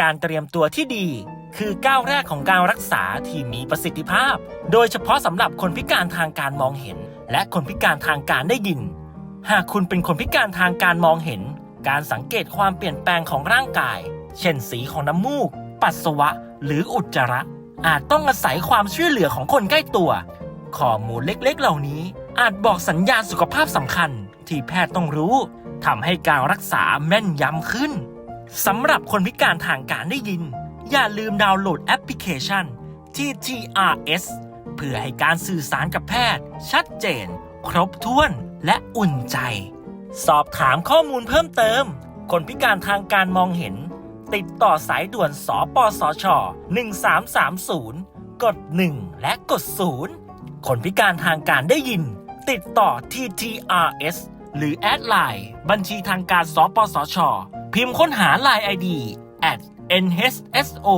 การเตรียมตัวที่ดี คือก้าวแรกของการรักษาที่มีประสิทธิภาพ โดยเฉพาะสำหรับคนพิการทางการมองเห็น และคนพิการทางการได้ยิน หากคุณเป็นคนพิการทางการมองเห็น การสังเกตความเปลี่ยนแปลงของร่างกาย เช่นสีของน้ำมูก ปัสสาวะ หรืออุจจาระ อาจต้องอาศัยความช่วยเหลือของคนใกล้ตัว ข้อมูลเล็กๆ เหล่านี้ อาจบอกสัญญาณสุขภาพสำคัญ ที่แพทย์ต้องรู้ทำให้การรักษาแม่นยำขึ้น สำหรับคนพิการทางการได้ยิน อย่าลืมดาวน์โหลดแอปพลิเคชัน TTRS เพื่อให้การสื่อสารกับแพทย์ ชัดเจน ครบถ้วนและอุ่นใจ สอบถามข้อมูลเพิ่มเติม คนพิการทางการมองเห็น ติดต่อสายด่วนสปสช 1330 กด 1 และกด 0 คนพิการทางการได้ยิน ติดต่อ TTRS หรือแอดไลน์บัญชีทางการสปสช พิมพ์ค้นหา Line ID at nhso